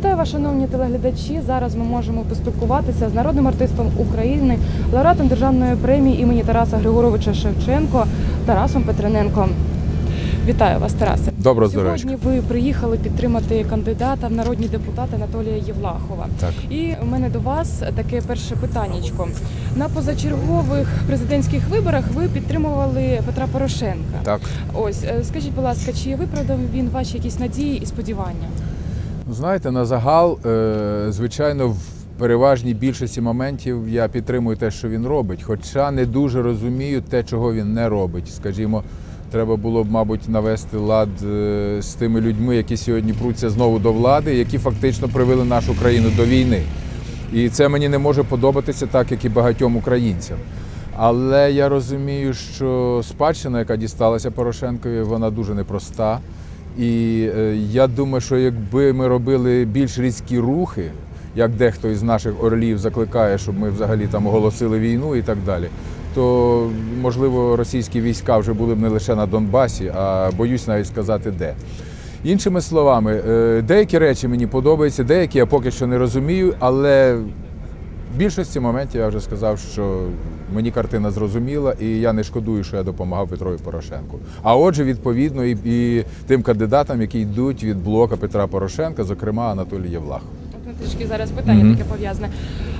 Вітаю вас, шановні телеглядачі. Зараз ми можемо поспілкуватися з народним артистом України, лауреатом державної премії імені Тараса Григоровича Шевченко Тарасом Петрененко. Вітаю вас, Тарасе. Доброго здоров'я. Сьогодні ви приїхали підтримати кандидата в народні депутати Анатолія Євлахова. Так. І у мене до вас таке перше питаннячко. На позачергових президентських виборах ви підтримували Петра Порошенка. Так. Ось е, скажіть, будь ласка, чи виправдав він ваші якісь надії і сподівання? Знаєте, на загал, е, звичайно, в переважній більшості моментів я підтримую те, що він робить, хоча не дуже розумію те, чого він не робить. Скажімо, треба було б, мабуть, навести лад е, з тими людьми, які сьогодні пруться знову до влади, які фактично привели нашу країну до війни. І це мені не може подобатися так, як і багатьом українцям. Але я розумію, що спадщина, яка дісталася Порошенкові, вона дуже непроста. І е, я думаю, що якби ми робили більш різкі рухи, як дехто із наших орлів закликає, щоб ми взагалі там оголосили війну і так далі, то можливо російські війська вже були б не лише на Донбасі, а боюсь навіть сказати де. Іншими словами, е, деякі речі мені подобаються, деякі я поки що не розумію, але в більшості моментів я вже сказав, що мені картина зрозуміла, і я не шкодую, що я допомагав Петрові Порошенку. А отже, відповідно, і, і тим кандидатам, які йдуть від блока Петра Порошенка, зокрема Анатолій Євлах. Трішки зараз питання Мгм. таке пов'язане.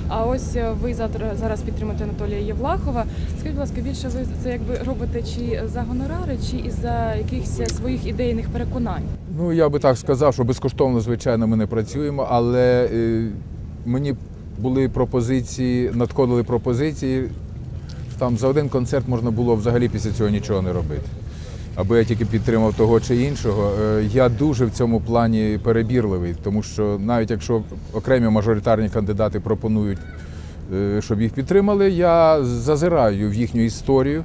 А ось е, ви завтра зараз підтримуєте Анатолія Євлахова. Скажіть, будь ласка, більше ви це якби робите чи за гонорари, чи із за якихось своїх ідейних переконань? Ну, я би так сказав, що безкоштовно, звичайно, ми не працюємо, але е, мені були пропозиції, надходили пропозиції. Там за один концерт можна було взагалі після цього нічого не робити. Аби я тільки підтримав того чи іншого. Е, Я дуже в цьому плані перебірливий, тому що навіть якщо окремі мажоритарні кандидати пропонують, е, щоб їх підтримали, я зазираю в їхню історію.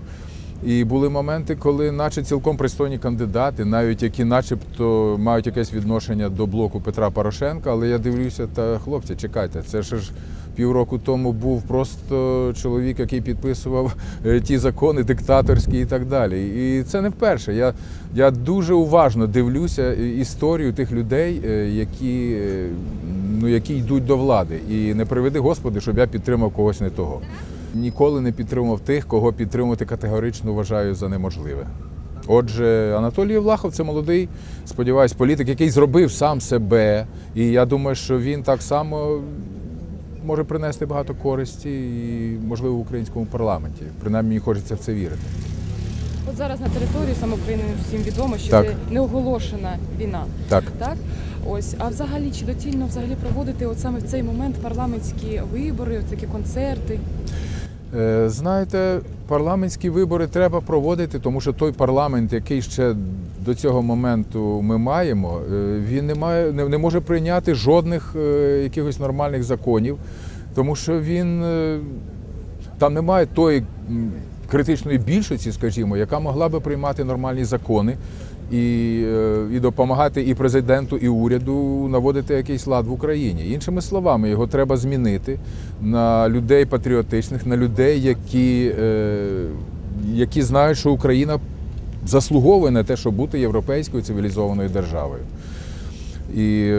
І були моменти, коли, наче цілком пристойні кандидати, навіть які, начебто, мають якесь відношення до блоку Петра Порошенка, але я дивлюся, та хлопці, чекайте, це ж півроку тому був просто чоловік, який підписував е, ті закони диктаторські і так далі. І це не вперше. Я, я дуже уважно дивлюся історію тих людей, е, які, е, ну, які йдуть до влади. І не приведи Господи, щоб я підтримав когось не того. Ніколи не підтримував тих, кого підтримувати категорично вважаю за неможливе. Отже, Анатолій Євлахов це молодий, сподіваюсь, політик, який зробив сам себе. І я думаю, що він так само може принести багато користі і, можливо, в українському парламенті. Принаймні мені хочеться в це вірити. От зараз на території саме України всім відомо, що Так. це неоголошена війна. Так. Так, ось а взагалі чи доцільно взагалі проводити от саме в цей момент парламентські вибори, от такі концерти? Е, Знаєте, парламентські вибори треба проводити, тому що той парламент, який ще до цього моменту ми маємо, е, він не має не, може прийняти жодних е, якихось нормальних законів, тому що він там немає тої критичної більшості, скажімо, яка могла би приймати нормальні закони. І, е, і допомагати і президенту, і уряду наводити якийсь лад в Україні. Іншими словами, його треба змінити на людей патріотичних, на людей, які, е, які знають, що Україна заслуговує на те, щоб бути європейською цивілізованою державою. І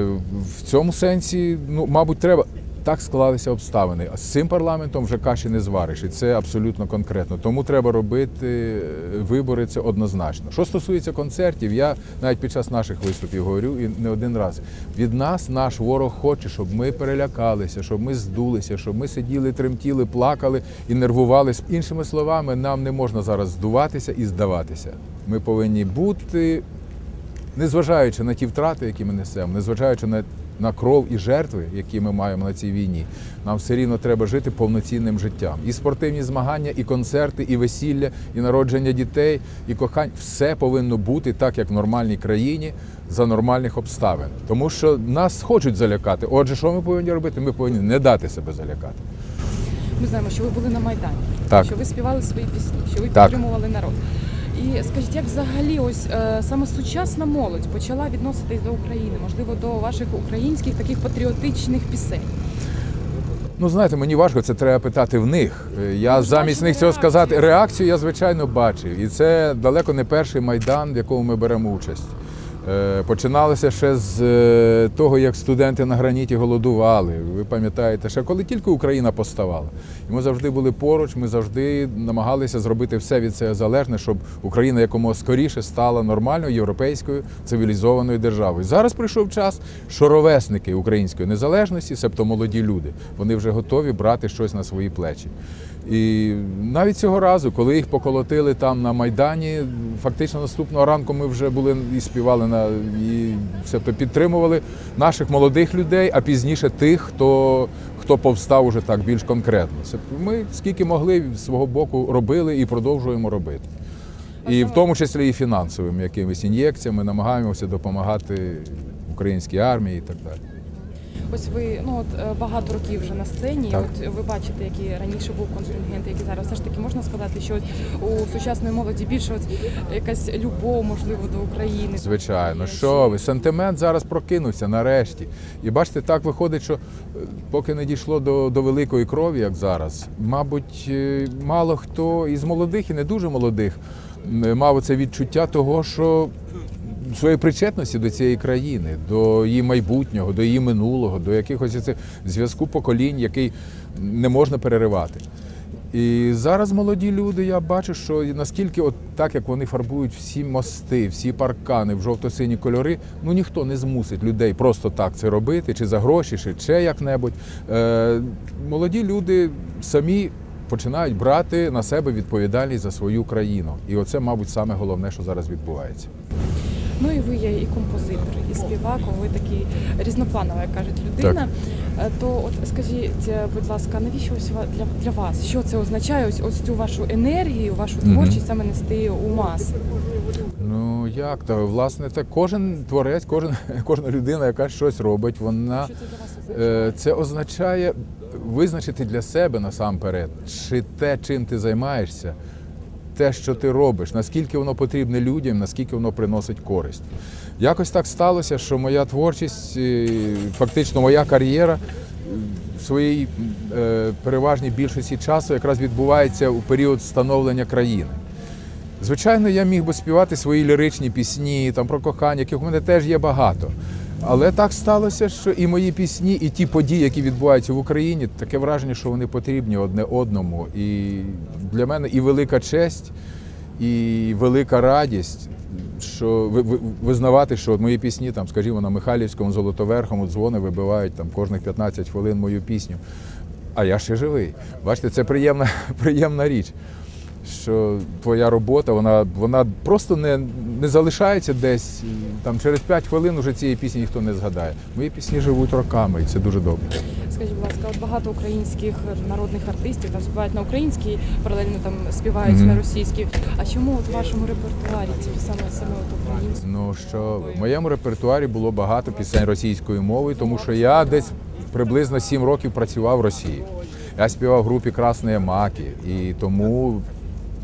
в цьому сенсі, ну, мабуть, треба. Так склалися обставини. А з цим парламентом вже каші не звариш, і це абсолютно конкретно. Тому треба робити е, вибори. Це однозначно. Що стосується концертів, я навіть під час наших виступів говорю і не один раз. Від нас наш ворог хоче, щоб ми перелякалися, щоб ми здулися, щоб ми сиділи, тремтіли, плакали і нервувалися. Іншими словами, нам не можна зараз здуватися і здаватися. Ми повинні бути незважаючи на ті втрати, які ми несемо, незважаючи на, на кров і жертви, які ми маємо на цій війні, нам все рівно треба жити повноцінним життям. І спортивні змагання, і концерти, і весілля, і народження дітей, і кохань все повинно бути так, як в нормальній країні за нормальних обставин. Тому що нас хочуть залякати. Отже, що ми повинні робити? Ми повинні не дати себе залякати. Ми знаємо, що ви були на Майдані, Так. що ви співали свої пісні, що ви Так. підтримували народ. І скажіть, як взагалі ось е, саме сучасна молодь почала відноситись до України, можливо, до ваших українських таких патріотичних пісень? Ну, знаєте, мені важко це треба питати в них. Е, Я замість них цього сказати. Реакцію я, звичайно, бачив. І це далеко не перший майдан, в якому ми беремо участь. Е, Починалося ще з е, того, як студенти на граніті голодували. Ви пам'ятаєте, ще коли тільки Україна поставала. І ми завжди були поруч, ми завжди намагалися зробити все від цього залежне, щоб Україна якомога скоріше стала нормальною європейською цивілізованою державою. Зараз прийшов час, що ровесники української незалежності, себто молоді люди, вони вже готові брати щось на свої плечі. І навіть цього разу, коли їх поколотили там на Майдані, фактично наступного ранку ми вже були і співали на і себто підтримували наших молодих людей, а пізніше тих, хто, хто повстав уже так більш конкретно. Це Ми скільки могли з свого боку робили і продовжуємо робити. І в тому числі і фінансовими якимись ін'єкціями намагаємося допомагати українській армії і так далі. Ось ви ну от е, багато років вже на сцені. Так. От ви бачите, який раніше був контингент, який зараз все ж таки можна сказати, що у сучасної молоді більше от якась любов, можливо, до України. Звичайно, що ви сентимент зараз прокинувся нарешті. І бачите, так виходить, що е, поки не дійшло до, до великої крові, як зараз, мабуть, е, мало хто із молодих і не дуже молодих мав це відчуття того, що своєї причетності до цієї країни, до її майбутнього, до її минулого, до якихось зв'язку поколінь, який не можна переривати. І зараз молоді люди, я бачу, що наскільки, от так як вони фарбують всі мости, всі паркани в жовто-сині кольори, ну ніхто не змусить людей просто так це робити, чи за гроші, чи ще як-небудь. Е, молоді люди самі починають брати на себе відповідальність за свою країну. І оце, мабуть, саме головне, що зараз відбувається. Ну і ви є і композитор, і співак, ви такий різнопланова, як кажуть, людина. Е, То от скажіть, е, будь ласка, навіщо ось для, для вас? Що це означає? Ось ось цю вашу енергію, вашу творчість саме нести у мас? Ну як то, власне, так кожен творець, кожен, кожна людина, яка щось робить, вона. Що це для вас означає? Е, Це означає визначити для себе насамперед, чи те, чим ти займаєшся, те, що ти робиш, наскільки воно потрібне людям, наскільки воно приносить користь. Якось так сталося, що моя творчість, е, фактично моя кар'єра е, в своїй е, переважній більшості часу якраз відбувається у період становлення країни. Звичайно, я міг би співати свої ліричні пісні там про кохання, яких у мене теж є багато. Але так сталося, що і мої пісні, і ті події, які відбуваються в Україні, таке враження, що вони потрібні одне одному. І для мене і велика честь, і велика радість, що ви- ви- визнавати, що мої пісні, там, скажімо, на Михайлівському Золотоверхому дзвони вибивають там кожних 15 хвилин мою пісню. А я ще живий. Бачите, це приємна, приємна річ що твоя робота, вона, вона просто не, не залишається десь. Там через 5 хвилин уже цієї пісні ніхто не згадає. Мої пісні живуть роками, і це дуже добре. Скажіть, будь ласка, от багато українських народних артистів там співають на українській, паралельно там співають Мгм. на російській. А чому от в вашому репертуарі ці саме саме от українські? Ну що в моєму репертуарі було багато пісень російською мовою, тому що я десь приблизно 7 років працював в Росії. Я співав в групі Красні Маки, і тому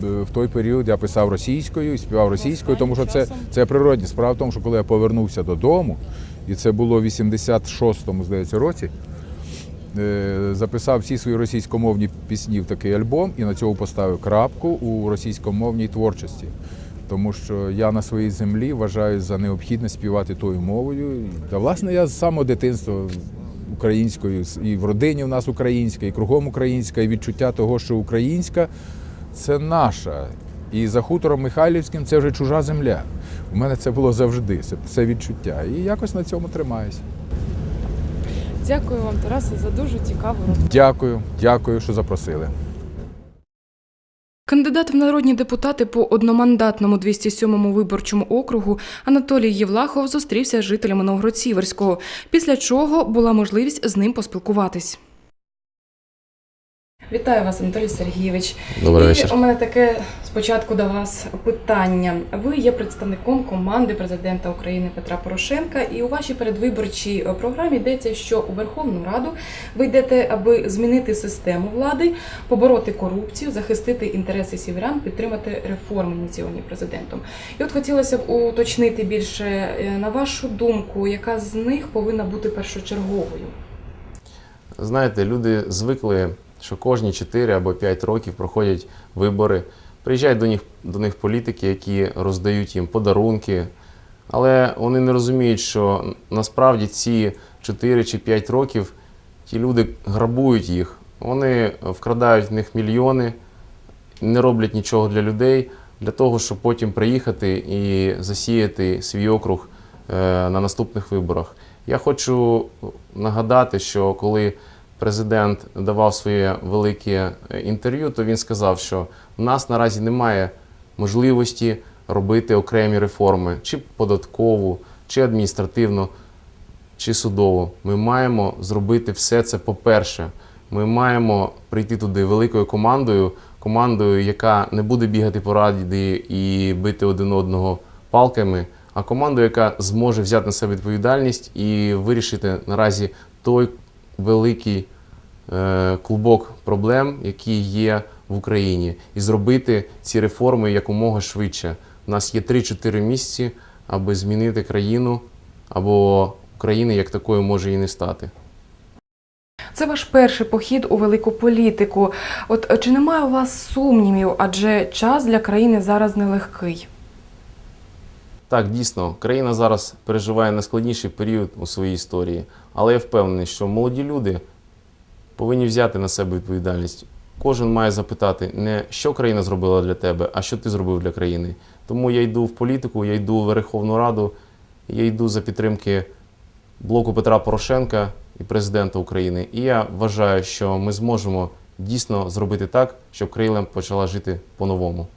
в той період я писав російською і співав російською, тому що це, це природні. Справа в тому, що коли я повернувся додому, і це було в 86-му, здається, році. е, Записав всі свої російськомовні пісні в такий альбом і на цьому поставив крапку у російськомовній творчості. Тому що я на своїй землі вважаю за необхідне співати тою мовою. Та власне я з самого дитинства українською, і в родині в нас українська, і кругом українська, і відчуття того, що українська це наша. І за хутором Михайлівським це вже чужа земля. У мене це було завжди, це, це відчуття. І якось на цьому тримаюся. Дякую вам, Тарасе, за дуже цікаву розмову. Дякую, дякую, що запросили. Кандидат в народні депутати по одномандатному 207-му виборчому округу Анатолій Євлахов зустрівся з жителями Новгород-Сіверського, після чого була можливість з ним поспілкуватись. Вітаю вас, Анатолій Сергійович. Добрий І вечір. У мене таке спочатку до вас питання. Ви є представником команди президента України Петра Порошенка, і у вашій передвиборчій е, програмі йдеться, що у Верховну Раду ви йдете, аби змінити систему влади, побороти корупцію, захистити інтереси сіверян, підтримати реформи, ініційовані президентом. І от хотілося б уточнити більше е, на вашу думку, яка з них повинна бути першочерговою. Знаєте, люди звикли, що кожні 4 або 5 років проходять вибори. Приїжджають до них, до них політики, які роздають їм подарунки, Але вони не розуміють, що насправді ці 4 чи 5 років ті люди грабують їх, вони вкрадають в них мільйони, не роблять нічого для людей, для того, щоб потім приїхати і засіяти свій округ е, на наступних виборах. Я хочу нагадати, що коли президент давав своє велике е, інтерв'ю, то він сказав, що в нас наразі немає можливості робити окремі реформи, чи податкову, чи адміністративну, чи судову. Ми маємо зробити все це по-перше. Ми маємо прийти туди великою командою, командою, яка не буде бігати по раді і бити один одного палками, а командою, яка зможе взяти на себе відповідальність і вирішити наразі той великий клубок проблем, які є в Україні, і зробити ці реформи якомога швидше. У нас є 3-4 місяці, аби змінити країну, або України як такою може і не стати. Це ваш перший похід у велику політику. От е, чи немає у вас сумнівів, адже час для країни зараз нелегкий? Так, дійсно, країна зараз переживає найскладніший період у своїй історії, але я впевнений, що молоді люди повинні взяти на себе відповідальність. Кожен має запитати не що країна зробила для тебе, а що ти зробив для країни. Тому я йду в політику, я йду в Верховну Раду, я йду за підтримки блоку Петра Порошенка і президента України. І я вважаю, що ми зможемо дійсно зробити так, щоб країна почала жити по-новому.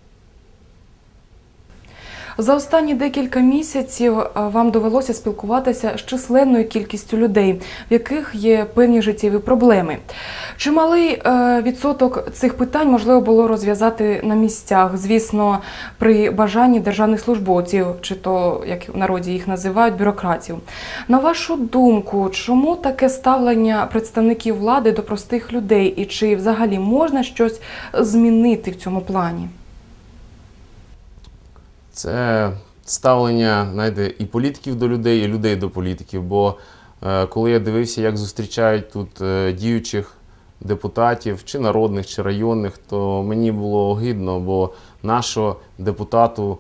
За останні декілька місяців е, вам довелося спілкуватися з численною кількістю людей, в яких є певні життєві проблеми. Чималий е, відсоток цих питань можливо було розв'язати на місцях, звісно, при бажанні державних службовців, чи то як в народі їх називають бюрократів. На вашу думку, чому таке ставлення представників влади до простих людей, і чи взагалі можна щось змінити в цьому плані? Це ставлення знаєте, і політиків до людей, і людей до політиків. Бо е, коли я дивився, як зустрічають тут е, діючих депутатів, чи народних, чи районних, то мені було огидно, бо нашого депутату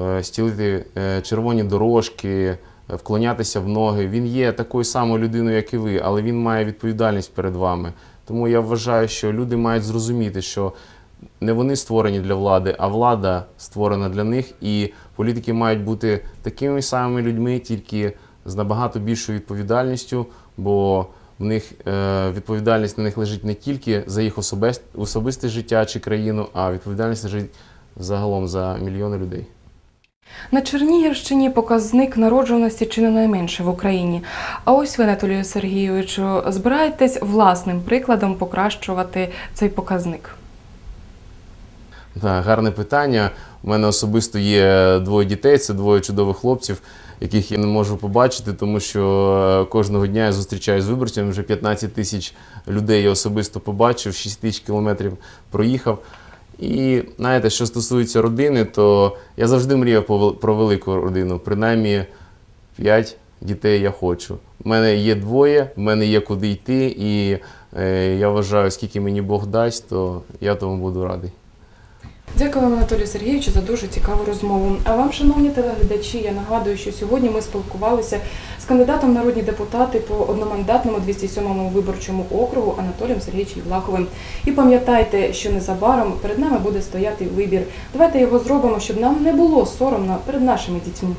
е, стілити червоні дорожки, вклонятися в ноги. Він є такою самою людиною, як і ви, але він має відповідальність перед вами. Тому я вважаю, що люди мають зрозуміти, що не вони створені для влади, а влада створена для них. І політики мають бути такими самими людьми, тільки з набагато більшою відповідальністю, бо в них е, відповідальність на них лежить не тільки за їх особисте життя чи країну, а відповідальність лежить загалом за мільйони людей. На Чернігівщині показник народжуваності чи не найменше в Україні. А ось ви, Анатолію Сергійовичу, збираєтесь власним прикладом покращувати цей показник. Гарне питання. У мене особисто є двоє дітей, це двоє чудових хлопців, яких я не можу побачити, тому що е, кожного дня я зустрічаюся з виборцями. Вже 15 тисяч людей я особисто побачив, 6 тисяч кілометрів проїхав. І знаєте, що стосується родини, то я завжди мріяв про велику родину. Принаймні 5 дітей я хочу. У мене є двоє, в мене є куди йти, і е, я вважаю, скільки мені Бог дасть, то я тому буду радий. Дякую вам, Анатолію Сергійовичу, за дуже цікаву розмову. А вам, шановні телеглядачі, я нагадую, що сьогодні ми спілкувалися з кандидатом народні депутати по одномандатному 207-му виборчому округу Анатолієм Сергійовичем Влаховим. І пам'ятайте, що незабаром перед нами буде стояти вибір. Давайте його зробимо, щоб нам не було соромно перед нашими дітьми.